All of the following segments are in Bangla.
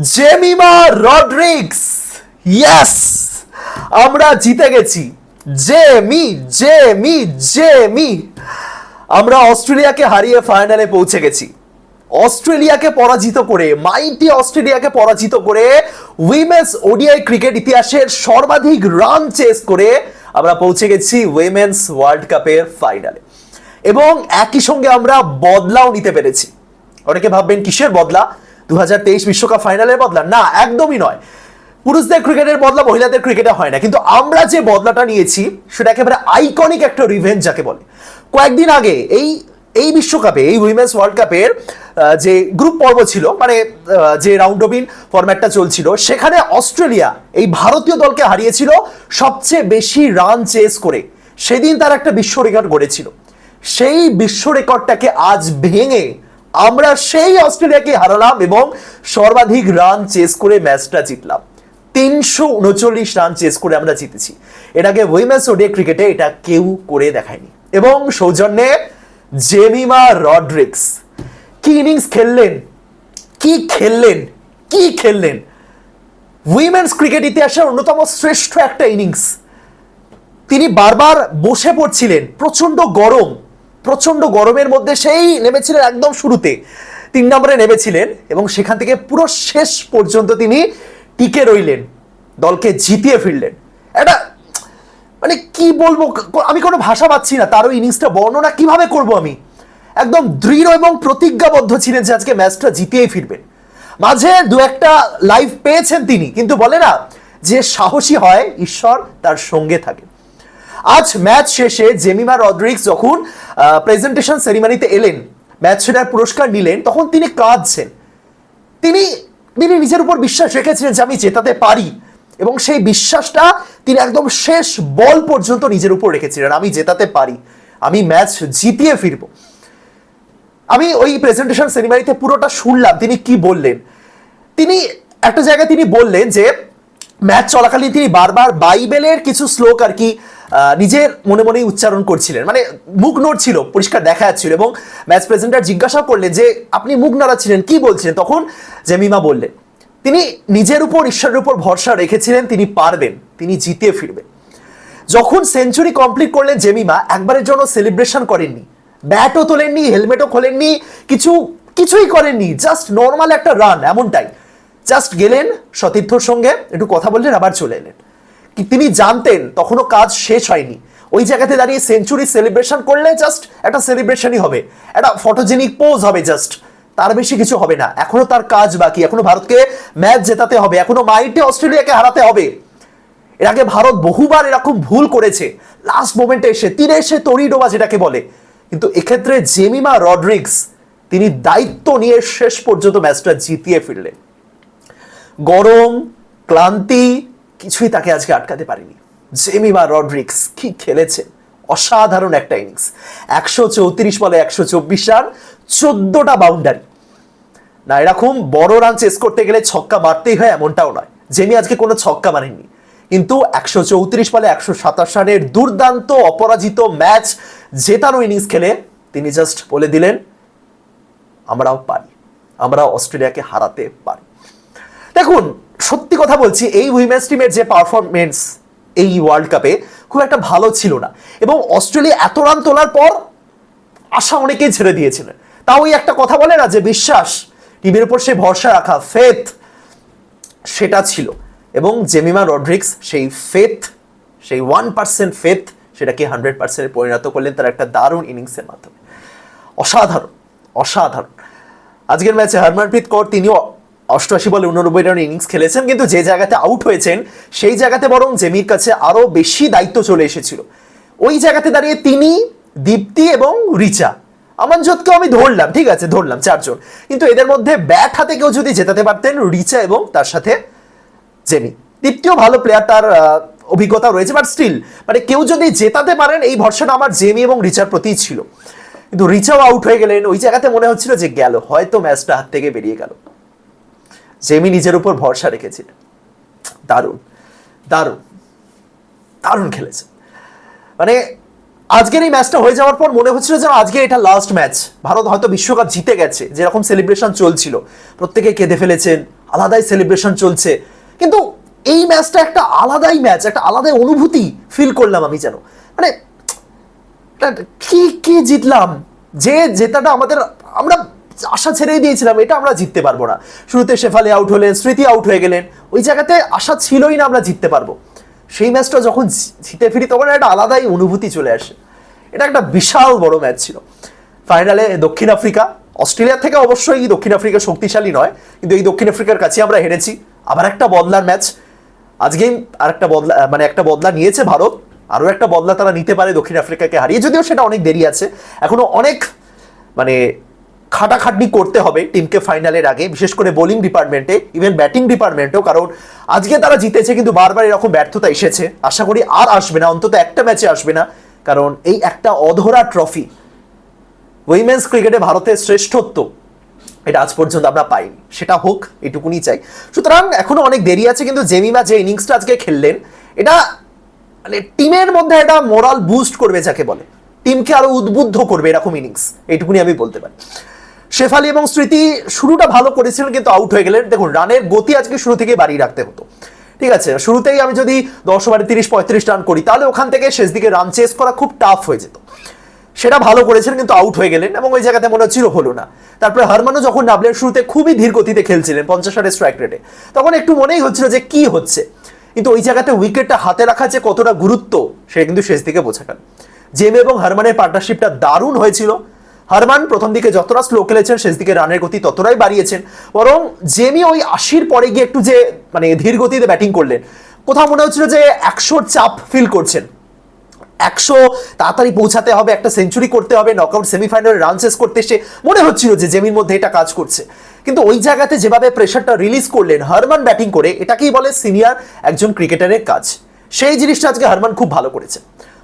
জেমিমা রড্রিক্স ইয়েস আমরা জিতে গেছি। জেমি জেমি জেমি। আমরা অস্ট্রেলিয়াকে হারিয়ে ফাইনালে পৌঁছে গেছি। অস্ট্রেলিয়াকে পরাজিত করে, মাইটি অস্ট্রেলিয়াকে পরাজিত করে, উইমেন্স ওডিআই ক্রিকেট ইতিহাসের সর্বাধিক রান চেস করে আমরা পৌঁছে গেছি উইমেন্স ওয়ার্ল্ড কাপের ফাইনালে। এবং একই সঙ্গে আমরা বদলাও নিতে পেরেছি। অনেকে ভাববেন, কিসের বদলা? দু বিশ্বকাপ ফাইনালের বদলা? না, একদমই নয়। পুরুষদের ক্রিকেটের বদলা মহিলাদের ক্রিকেটে হয় না। কিন্তু আমরা যে বদলাটা নিয়েছি, সেটা একেবারে আইকনিক একটা রিভেঞ্জ যাকে বলে। কয়েকদিন আগে এই এই বিশ্বকাপে, এই উইমেন্স ওয়ার্ল্ড কাপের যে গ্রুপ পর্ব ছিল মানে যে রাউন্ড রবিন ফরম্যাটটা চলছিল, সেখানে অস্ট্রেলিয়া এই ভারতীয় দলকে হারিয়েছিল সবচেয়ে বেশি রান চেস করে। সেদিন তার একটা বিশ্ব রেকর্ড গড়েছিল। সেই বিশ্ব রেকর্ডটাকে আজ ভেঙে আমরা সেই অস্ট্রেলিয়াকে হারালাম এবং সর্বাধিক রান চেস করে ম্যাচটা জিতলাম। তিনশো উনচল্লিশ রান চেস করে আমরা জিতেছি। আগে উইমেন্স ওডে ক্রিকেটে এটা কেউ করে দেখায়নি। এবং সৌজন্যে জেমিমা রড্রিক্স কি ইনিংস খেললেন? কি খেললেন? কি খেললেন? উইমেন্স ক্রিকেট ইতিহাসের অন্যতম শ্রেষ্ঠ একটা ইনিংস। তিনি বারবার বসে পড়ছিলেন প্রচণ্ড গরম। প্রচণ্ড গরমের মধ্যে সেই নেমেছিলেন একদম শুরুতে। তিন নম্বরে নেমেছিলেন এবং সেখান থেকে পুরো শেষ পর্যন্ত তিনি টিকে রইলেন, দলকে জিতিয়ে ফিরলেন। এটা মানে কি বলব, আমি কোনো ভাষা পাচ্ছি না তারও ইনিংসটা বর্ণনা কীভাবে করব আমি? একদম দৃঢ় এবং প্রতিজ্ঞাবদ্ধ ছিলেন যে আজকে ম্যাচটা জিতিয়েই ফিরবেন। মাঝে দু একটা লাইভ পেয়েছেন তিনি, কিন্তু বলে না, যে সাহসী হয় ঈশ্বর, তার সঙ্গে থাকে আজ ম্যাচ শেষে জেমিমা রড্রিক্স যখন প্রেজেন্টেশন সেরিমনিতে এলেন, ম্যাচ সেটার পুরস্কার নিলেন, তখন তিনি কাঁদছেন। তিনি তিনি নিজের উপর বিশ্বাস রেখেছিলেন যে আমি জেতাতে পারি। এবং সেই বিশ্বাসটা তিনি একদম শেষ বল পর্যন্ত নিজের উপর রেখেছিলেন। আমি জেতাতে পারি, আমি ম্যাচ জিতিয়ে ফিরবো। আমি ওই প্রেজেন্টেশন সেরিমনিতে পুরোটা শুনলাম, তিনি কি বললেন? তিনি, একটা জায়গায় তিনি বললেন যে, ম্যাচ চলাকালীন তিনি বারবার বাইবেলের কিছু শ্লোক আর কি নিজের মনে মনেই উচ্চারণ করছিলেন। মানে মুখ নড়ছিল পরিষ্কার দেখা যাচ্ছিল এবং ম্যাচ প্রেজেন্টার জিজ্ঞাসা করলেন যে, আপনি মুখ নাড়াচ্ছিলেন কি বলছিলেন? তখন জেমিমা বললেন, তিনি নিজের উপর, ঈশ্বরের উপর ভরসা রেখেছিলেন, তিনি পারবেন, তিনি জিতে ফিরবেন। যখন সেঞ্চুরি কমপ্লিট করলেন জেমিমা, একবারের জন্য সেলিব্রেশন করেননি। ব্যাটও তোলেননি, হেলমেটও খোলেননি, কিছু, কিছুই করেননি, জাস্ট নর্মাল একটা রান, এমনটাই। জাস্ট গেলেন সতীর্থর সঙ্গে, একটু কথা বললেন, আবার চলে এলেন। তিনি জানতেন তখনও কাজ শেষ হয়নি। ওই জায়গাতে দাঁড়িয়ে সেঞ্চুরি সেলিব্রেশন করলে জাস্ট একটা সেলিব্রেশনই হবে। একটা ফটোজেনিক পোজ হবে জাস্ট তার বেশি কিছু হবে না। এখনও তার কাজ বাকি। এখনও ভারতকে ম্যাচ জেতাতে হবে। এখনও মাইটে অস্ট্রেলিয়াকে হারাতে হবে। এর আগে ভারত বহুবার এরকম ভুল করেছে। লাস্ট মোমেন্টে এসে, তীরে এসে তরি ডোবা যেটাকে বলে। কিন্তু এক্ষেত্রে জেমিমা রড্রিক্স তিনি দায়িত্ব নিয়ে শেষ পর্যন্ত ম্যাচটা জিতিয়ে ফিরলেন। গরম, ক্লান্তি কিছুই তাকে আজকে আটকাতে পারেনি। জেমিমা রড্রিক্স কি খেলেছেন অসাধারণ একটা ইনিংস। একশো চৌত্রিশ বলে একশো চব্বিশ রান, চোদ্দটা বাউন্ডারি। না, এরকম বড় রান চেস করতে গেলে ছক্কা মারতেই হয়, এমনটাও নয়। জেমি আজকে কোনো ছক্কা মারেননি। কিন্তু একশো চৌত্রিশ বলে একশো সাতাশ রানের দুর্দান্ত, অপরাজিত ম্যাচ জেতানো ইনিংস খেলে তিনি জাস্ট বলে দিলেন, আমরাও পারি। আমরাও অস্ট্রেলিয়াকে হারাতে পারি। দেখুন সত্যি কথা বলছি, এই উইমেন্স টিমের যে পারফরমেন্স এই ওয়ার্ল্ড কাপে খুব একটা ভালো ছিল না। এবং অস্ট্রেলিয়া এত রান তোলার পর আশা অনেকেই ছেড়ে দিয়েছিলেন। তাও ওই একটা কথা বলে না যে বিশ্বাস টিমের উপর সে ভরসা রাখা ফেথ সেটা ছিল। এবং জেমিমা রড্রিক্স সেই ফেথ সেই ওয়ান পার্সেন্ট ফেথ সেটাকে হান্ড্রেড পার্সেন্টে পরিণত করলেন তার একটা দারুণ ইনিংসের মাধ্যমে। অসাধারণ অসাধারণ। আজকের ম্যাচে হরমনপ্রীত কৌর, তিনিও অষ্টআশি বলে উননব্বই রান ইনিংস খেলেছেন, কিন্তু যে জায়গাতে আউট হয়েছেন, সেই জায়গাতে বরং জেমির কাছে আরও বেশি দায়িত্ব চলে এসেছিল। ওই জায়গাতে দাঁড়িয়ে তিনি, দীপ্তি এবং রিচা। আমানজতকেও আমি ধরলাম, ঠিক আছে, ধরলাম চারজন। কিন্তু এদের মধ্যে ব্যাট হাতে কেউ যদি জেতাতে পারতেন, রিচা এবং তার সাথে জেমি। দীপ্তিও ভালো প্লেয়ার তার অভিজ্ঞতা রয়েছে বাট স্টিল মানে কেউ যদি জেতাতে পারেন, এই ভরসাটা আমার জেমি এবং রিচার প্রতিই ছিল। কিন্তু রিচাও আউট হয়ে গেলেন, ওই জায়গাতে মনে হচ্ছিল যে গেল, হয়তো ম্যাচটা হাত থেকে বেরিয়ে গেল। জেমি নিজের উপর ভরসা রেখেছিলেন দারুণ দারুণ দারুণ খেলেছে। মানে আজকের এই ম্যাচটা হয়ে যাওয়ার পর মনে হচ্ছিল যেন আজকে এটা লাস্ট ম্যাচ ভারত হয়তো বিশ্বকাপ জিতে গেছে, যেরকম সেলিব্রেশন চলছিল। প্রত্যেকে কেঁদে ফেলেছেন, আলাদাই সেলিব্রেশন চলছে। কিন্তু এই ম্যাচটা একটা আলাদাই ম্যাচ একটা আলাদাই অনুভূতি ফিল করলাম আমি যেন। মানে কি কি জিতলাম? যে জেতাটা আমাদের, আমরা আশা ছেড়েই দিয়েছিলাম, এটা আমরা জিততে পারব না। শুরুতে শেফালি আউট হলেন, স্মৃতি আউট হয়ে গেলেন, ওই জায়গাতে আশা ছিলই না আমরা জিততে পারব। সেই ম্যাচটা যখন জিতে ফিরি, তখন একটা আলাদাই অনুভূতি চলে আসে। এটা একটা বিশাল বড় ম্যাচ ছিল। ফাইনালে দক্ষিণ আফ্রিকা অস্ট্রেলিয়া থেকে অবশ্যই দক্ষিণ আফ্রিকা শক্তিশালী নয়, কিন্তু এই দক্ষিণ আফ্রিকার কাছে আমরা হেরেছি। আবার একটা বদলার ম্যাচ আজকেই আর একটা বদলা মানে একটা বদলা নিয়েছে ভারত। আরও একটা বদলা তারা নিতে পারে দক্ষিণ আফ্রিকাকে হারিয়ে, যদিও সেটা অনেক দেরি আছে। এখনও অনেক মানে খাটাখাটনি করতে হবে টিমকে ফাইনালের আগে, বিশেষ করে বোলিং ডিপার্টমেন্টে ইভেন ব্যাটিং ডিপার্টমেন্টেও, কারণ আজকে তারা জিতেছে কিন্তু বারবার এরকম ব্যর্থতা এসেছে। আশা করি আর আসবে না, অন্তত একটা ম্যাচে আসবে না, কারণ এই একটা অধরা ট্রফি উইমেন্স ক্রিকেটে ভারতের শ্রেষ্ঠত্ব, এটা আজ পর্যন্ত আমরা পাইনি। সেটা হোক, এটুকুনি চাই। সুতরাং এখনও অনেক দেরি আছে, কিন্তু জেমিমা যে ইনিংসটা আজকে খেললেন, এটা মানে টিমের মধ্যে একটা মোরাল বুস্ট করবে যাকে বলে। টিমকে আরও উদ্বুদ্ধ করবে এরকম ইনিংস এইটুকুনি আমি বলতে পারি। শেফালি এবং স্মৃতি শুরুটা ভালো করেছিলেন, কিন্তু আউট হয়ে গেলেন। দেখুন, রানের গতি আজকে শুরু থেকে বাড়িয়ে রাখতে হতো। ঠিক আছে, শুরুতেই আমি যদি দশ ওভারে তিরিশ, পঁয়ত্রিশ রান করি, তাহলে ওখান থেকে শেষ দিকে রান চেস করা খুব টাফ হয়ে যেত। সেটা ভালো করেছেন কিন্তু আউট হয়ে গেলেন এবং ওই জায়গাতে মনে হচ্ছিল হলো না। তারপরে হারমানও যখন নামলেন শুরুতে খুবই ধীর গতিতে খেলছিলেন, পঞ্চাশ রানের স্ট্রাইক রেটে তখন একটু মনেই হচ্ছিল যে কি হচ্ছে। কিন্তু ওই জায়গাতে উইকেটটা হাতে রাখা যে কতটা গুরুত্ব, সেটা কিন্তু শেষ দিকে বোঝা গেল। জেম এবং হারমানের পার্টনারশিপটা দারুণ হয়েছিল। হারমান প্রথম দিকে যতটা স্লো খেলেছেন, শেষ দিকে রানের গতি ততটাই বাড়িয়েছেন। বরং জেমি ওই আশির পরে গিয়ে একটু যে মানে ধীর গতিতে ব্যাটিং করলেন, কোথাও মনে হচ্ছিল যে একশোর চাপ ফিল করছেন। একশো তাড়াতাড়ি পৌঁছাতে হবে, একটা সেঞ্চুরি করতে হবে নকআউট সেমিফাইনালে রান চেস করতে এসে মনে হচ্ছিল যে জেমির মধ্যে এটা কাজ করছে। কিন্তু ওই জায়গাতে যেভাবে প্রেশারটা রিলিজ করলেন, হারমান ব্যাটিং করে, এটাকেই বলে সিনিয়র একজন ক্রিকেটারের কাজ। সেই জিনিসটা আজকে হারমান খুব ভালো করেছে।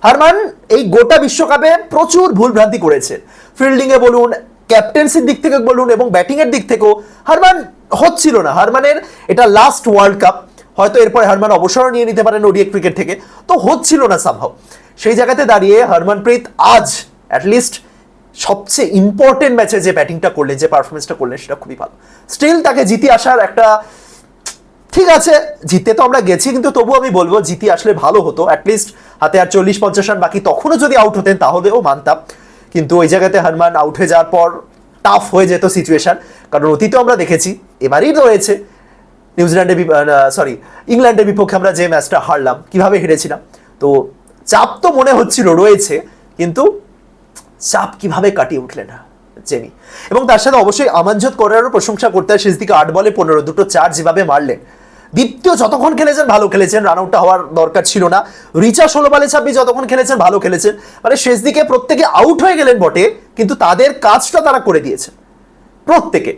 হারমান এই গোটা বিশ্বকাপে প্রচুর ভুলভ্রান্তি করেছে। ফিল্ডিংয়ে বলুন, ক্যাপ্টেন্সির দিক থেকে বলুন এবং ব্যাটিংয়ের দিক থেকেও হারমান হচ্ছিল না। হারমানের এটা লাস্ট ওয়ার্ল্ড কাপ হয়তো এরপরে হারমান অবসরও নিয়ে নিতে পারেন ওডিএ ক্রিকেট থেকে, তো হচ্ছিল না সম্ভব সেই জায়গাতে দাঁড়িয়ে হরমনপ্রীত আজ অ্যাটলিস্ট সবচেয়ে ইম্পর্টেন্ট ম্যাচে যে ব্যাটিংটা করলেন, যে পারফরমেন্সটা করলেন, সেটা খুবই ভালো। স্টিল তাকে জিতে আসার একটা ঠিক আছে, জিততে তো আমরা গেছি, কিন্তু তবু আমি বলব জিতি আসলে ভালো হতো অ্যাটলিস্ট হাতে আর চল্লিশ পঞ্চাশ রান বাকি তখনও যদি আউট হতেন তাহলেও মানতাম। কিন্তু ওই জায়গাতে হনুমান আউট হয়ে যাওয়ার পর টাফ হয়ে যেত সিচুয়েশন কারণ অতীতেও আমরা দেখেছি, এবারেই রয়েছে। নিউজিল্যান্ডের সরি ইংল্যান্ডের বিপক্ষে আমরা যে ম্যাচটা হারলাম, কীভাবে হেরেছিলাম। তো চাপ তো মনে হচ্ছিল, রয়েছে, কিন্তু চাপ কীভাবে কাটিয়ে উঠলেন না, জেমি? এবং তার সাথে অবশ্যই আমানজত করারও প্রশংসা করতে হয় শেষ দিকে আট বলে পনেরো, দুটো চার যেভাবে মারলেন। দ্বিতীয় যতক্ষণ খেলেছেন ভালো খেলেছেন রান আউটটা হওয়ার দরকার ছিল না। রিচা ষোলো বলে ছাব্বিশ যতক্ষণ খেলেছেন, ভালো খেলেছেন। মানে শেষ দিকে প্রত্যেকে আউট হয়ে গেলেন বটে, কিন্তু তাদের কাজটা তারা করে দিয়েছেন। প্রত্যেকে।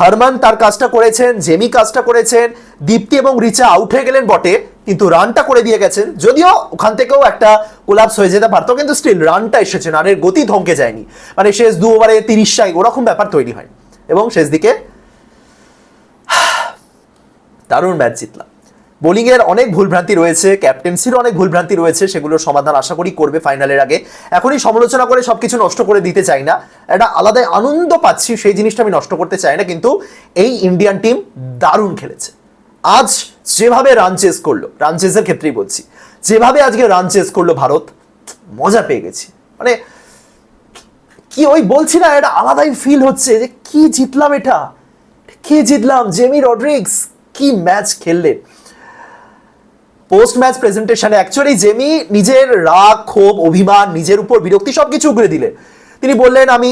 হারমান তার কাজটা করেছেন, জেমি কাজটা করেছেন, দীপ্তি এবং রিচা আউট হয়ে গেলেন বটে, কিন্তু রানটা করে দিয়ে গেছেন। যদিও ওখান থেকেও একটা কোলাপস হয়ে যেতে পারতো, কিন্তু স্টিল রানটা এসেছে রানের গতি ধমকে যায়নি। মানে শেষ দু ওভারে তিরিশ সাই ওরকম ব্যাপার তৈরি হয়। এবং শেষ দিকে দারুণ ম্যাচ জিতলাম। বোলিংয়ের অনেক ভুলভ্রান্তি রয়েছে, ক্যাপ্টেন্সিরও অনেক ভুলভ্রান্তি রয়েছে, সেগুলোর সমাধান আশা করি করবে ফাইনালের আগে। এখনই সমালোচনা করে সবকিছু নষ্ট করে দিতে চাই না। একটা আলাদা আনন্দ পাচ্ছি, সেই জিনিসটা আমি নষ্ট করতে চাই না, কিন্তু এই ইন্ডিয়ান টিম দারুণ খেলেছে। আজ যেভাবে রান চেস করল রান চেসের ক্ষেত্রেই বলছি, যেভাবে আজকে রান চেস করল ভারত, মজা পেয়ে গেছি। মানে কি ওই বলছি না এটা আলাদাই ফিল হচ্ছে যে কি জিতলাম এটা? কি জিতলাম? জেমি রড্রিক্স কি ম্যাচ খেললেন পোস্ট ম্যাচ প্রেজেন্টেশনে অ্যাকচুয়ালি জেমি নিজের রাগ, ক্ষোভ, অভিমান, নিজের উপর বিরক্তি সবকিছু উগড়ে দিলেন তিনি বললেন, আমি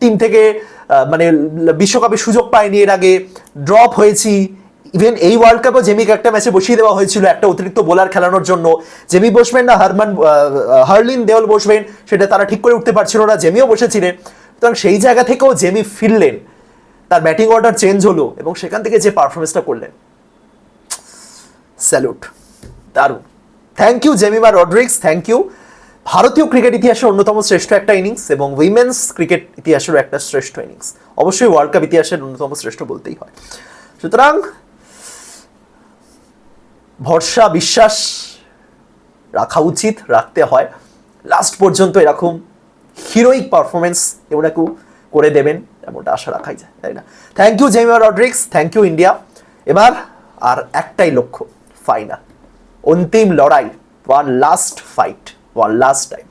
টিম থেকে মানে বিশ্বকাপে সুযোগ পাইনি, এর আগে ড্রপ হয়েছি। ইভেন এই ওয়ার্ল্ড কাপও জেমিকে একটা ম্যাচে বসিয়ে দেওয়া হয়েছিল, একটা অতিরিক্ত বোলার খেলানোর জন্য। জেমি বসবেন না, হারমান হার্লিন দেওয়াল বসবেন, সেটা তারা ঠিক করে উঠতে পারছিল না জেমিও বসেছিলেন। সুতরাং সেই জায়গা থেকেও জেমি ফিরলেন। তার ব্যাটিং অর্ডার চেঞ্জ হলো এবং সেখান থেকে যে পারফরমেন্সটা করলেন। স্যালুট দারুণ। Thank you Jemimah Rodrigues thank you ভারতীয় ক্রিকেট ইতিহাসের অন্যতম শ্রেষ্ঠ একটা ইনিংস এবং উইমেন্স ক্রিকেট ইতিহাসেরও একটা শ্রেষ্ঠ ইনিংস অবশ্যই ওয়ার্ল্ড কাপ ইতিহাসের অন্যতম শ্রেষ্ঠ বলতেই হয়। সুতরাং, ভরসা, বিশ্বাস রাখা উচিত, রাখতে হয়। লাস্ট পর্যন্ত এরকম হিরোইক পারফরমেন্স এগুলো করে দেবেন। এমনটা আশা রাখাই যায়, তাই না? Thank you Jemimah Rodrigues thank you India এবার আর একটাই লক্ষ্য ফাইনাল অন্তিম লড়াই one last fight one last time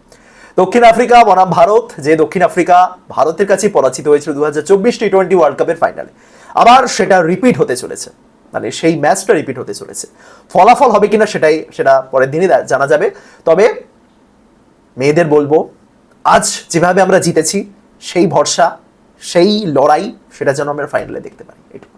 দক্ষিণ আফ্রিকা, বনাম ভারত, যে দক্ষিণ আফ্রিকা ভারতের কাছে পরাজিত হয়েছিল দু হাজার চব্বিশ টি টোয়েন্টি ওয়ার্ল্ড কাপের ফাইনালে আবার সেটা রিপিট হতে চলেছে মানে সেই ম্যাচটা রিপিট হতে চলেছে। ফলাফল হবে কিনা সেটাই, সেটা পরের দিনই জানা যাবে। তবে মেয়েদের বলব, আজ যেভাবে আমরা জিতেছি, সেই ভরসা সেই লড়াই সেটা যেন আমরা ফাইনালে দেখতে পারি এটুকু